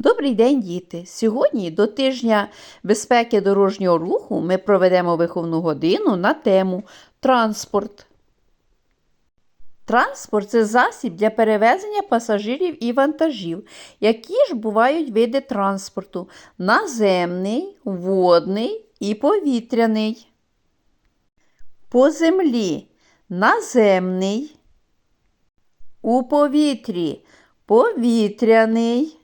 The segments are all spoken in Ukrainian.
Добрий день, діти! Сьогодні до тижня безпеки дорожнього руху ми проведемо виховну годину на тему транспорт. Транспорт це засіб для перевезення пасажирів і вантажів. Які ж бувають види транспорту: наземний, водний і повітряний. По землі наземний, у повітрі повітряний.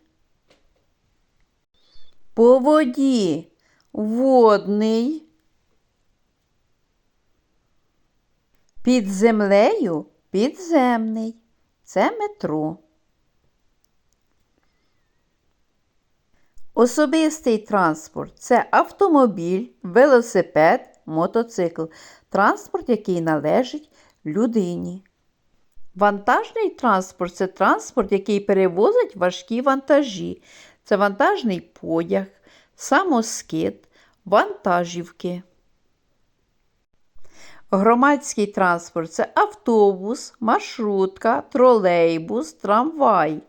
По воді водний. Під землею підземний. Це метро. Особистий транспорт це автомобіль, велосипед, мотоцикл. Транспорт, який належить людині. Вантажний транспорт це транспорт, який перевозить важкі вантажі. Це вантажний потяг, самоскид, вантажівки. Громадський транспорт це автобус, маршрутка, тролейбус, трамвай.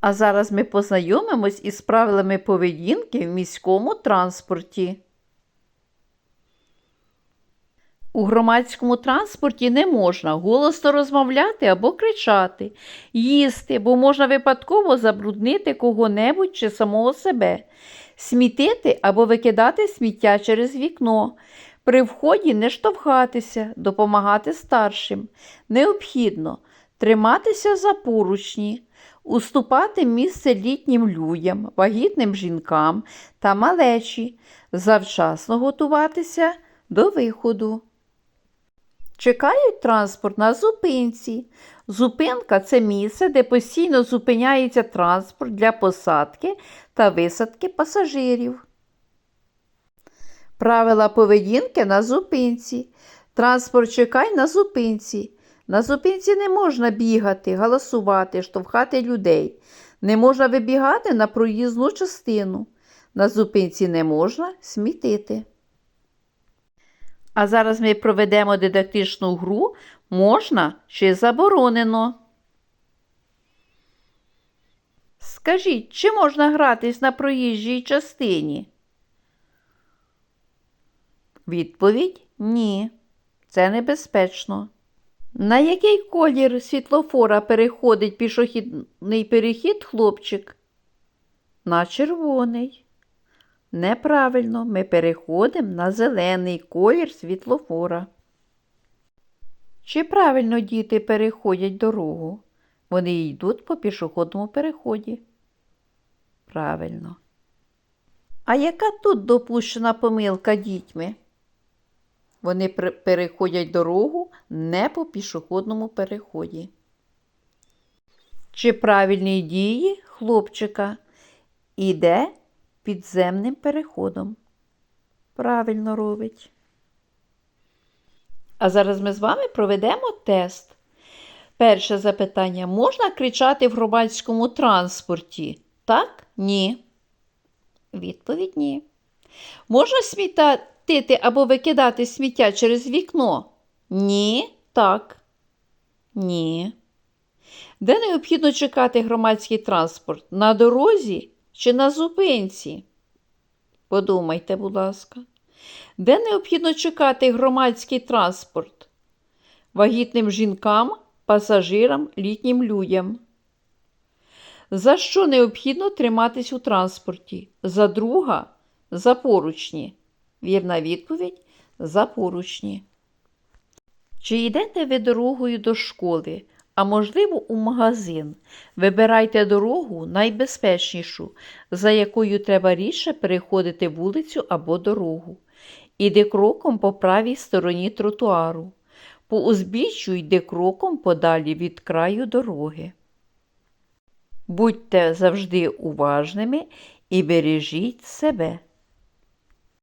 А зараз ми познайомимось із правилами поведінки в міському транспорті. У громадському транспорті не можна голосно розмовляти або кричати, їсти, бо можна випадково забруднити кого-небудь чи самого себе, смітити або викидати сміття через вікно. При вході не штовхатися, допомагати старшим. Необхідно триматися за поручні, уступати місце літнім людям, вагітним жінкам та малечі, завчасно готуватися до виходу. Чекають транспорт на зупинці. Зупинка це місце, де постійно зупиняється транспорт для посадки та висадки пасажирів. Правила поведінки на зупинці. Транспорт чекай на зупинці. На зупинці не можна бігати, галасувати, штовхати людей. Не можна вибігати на проїзну частину. На зупинці не можна смітити. А зараз ми проведемо дидактичну гру можна чи заборонено. Скажіть, чи можна гратись на проїжджій частині? Відповідь ні. Це небезпечно. На який колір світлофора переходить пішохідний перехід хлопчик? На червоний. Неправильно, ми переходимо на зелений колір світлофора. Чи правильно діти переходять дорогу? Вони йдуть по пішохідному переході. Правильно. А яка тут допущена помилка дітьми? Вони переходять дорогу не по пішохідному переході. Чи правильні дії хлопчика іде підземним переходом? Правильно робить. А зараз ми з вами проведемо тест. Перше запитання: можна кричати в громадському транспорті? Так? Ні. Відповідь ні. Можна смітати або викидати сміття через вікно? Ні. Так. Ні. Де необхідно чекати громадський транспорт? На дорозі чи на зупинці? Подумайте, будь ласка. Де необхідно чекати громадський транспорт? Вагітним жінкам, пасажирам, літнім людям. За що необхідно триматись у транспорті? За друга, за поручні. Вірна відповідь за поручні. Чи йдете ви дорогою до школи, а можливо, у магазин? Вибирайте дорогу найбезпечнішу, за якою треба рідше переходити вулицю або дорогу. Іди кроком по правій стороні тротуару. По узбіччю йди кроком подалі від краю дороги. Будьте завжди уважними і бережіть себе.